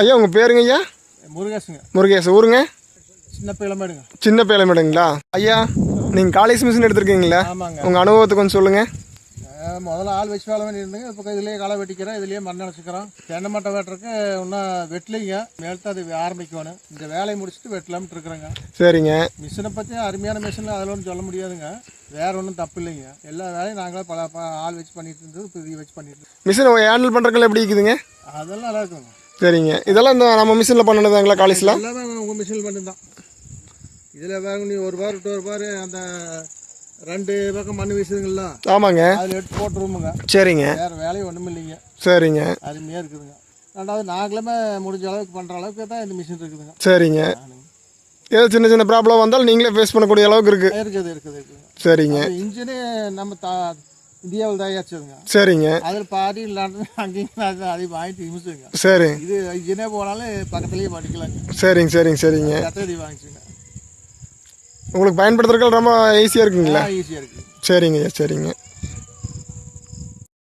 ஐயா உங்கள் பேருங்க ஐயா? முருகேசுங்க முருகேஷ் ஊருங்க? சின்ன பிள்ளைமேடுங்க சின்ன பேலமேடுங்களா ஐயா நீங்கள் காலேஜ் மிஷின் எடுத்திருக்கீங்களா? ஆமாங்க. உங்கள் அனுபவத்தை கொஞ்சம் சொல்லுங்கள் முதல்ல ஆள் வச்சு வேலை பண்ணி இருந்தேங்க. இப்போ இதுலேயே களை வெட்டிக்கிறேன் இதுலேயே மண் அணைச்சிக்கிறோம். தென்னை மட்டை வெட்டுறதுக்கு இன்னும் வெட்டலைங்க. மேலத்தை அது ஆரம்பிக்கணும். இந்த வேலையை முடிச்சுட்டு வெட்டலாம்னு இருக்கிறேங்க. சரிங்க. மிஷினை பற்றி அருமையான மிஷின் அதில் ஒன்றும் சொல்ல முடியாதுங்க. வேற ஒன்றும் தப்பு இல்லைங்க. எல்லா வேலையும் நாங்களே பல ஆள் வச்சு பண்ணிட்டு இருந்தது இப்போ இதை வச்சு பண்ணிட்டு மிஷினை ஹேண்டில் பண்ணுறதுக்குள்ள எப்படி இருக்குதுங்க அதெல்லாம் நல்லா இருக்குங்க. சரிங்க. இதெல்லாம் இந்த நம்ம மிஷினில் பண்ணணுதாங்களா காலேஜில் எல்லாமே உங்கள் மிஷினில் பண்ணிருந்தான் இதில் வேற நீ ஒரு பார் விட்டு ஒரு பார் அந்த ரெண்டு பக்கம் மண் வீசுதுங்களா? ஆமாங்க. அதில் எடுத்து போட்டுருவோமுங்க. சரிங்க. வேறு வேலையும் ஒன்றும் இல்லைங்க. சரிங்க. அருமையாக இருக்குதுங்க. ரெண்டாவது நாங்களுமே முடிஞ்ச அளவுக்கு பண்ணுற அளவுக்கு தான் இந்த மிஷின் இருக்குதுங்க. சரிங்க. ஏதோ சின்ன சின்ன ப்ராப்ளம் வந்தாலும் நீங்களே ஃபேஸ் பண்ணக்கூடிய அளவுக்கு இருக்குது இருக்குது இருக்குது. இருக்குதுங்க சரிங்க இன்ஜினே நம்ம தா இந்தியாவில் தயாரிச்சதுங்க சரிங்க. அதில் பாதி இல்லாமல் அங்கேயும் அது வாங்கிட்டு இமிச்சுங்க சரி. இது இன்ஜினே போனாலும் பக்கத்துலேயே படிக்கலாங்க சரிங்க சரிங்க சரிங்க. எத்தனை வாங்கிச்சுங்க. உங்களுக்கு பயன்படுத்துறதுக்கு ரொம்ப ஈஸியாக இருக்குங்களா? ஈஸியாக இருக்குது சரிங்க சரிங்க.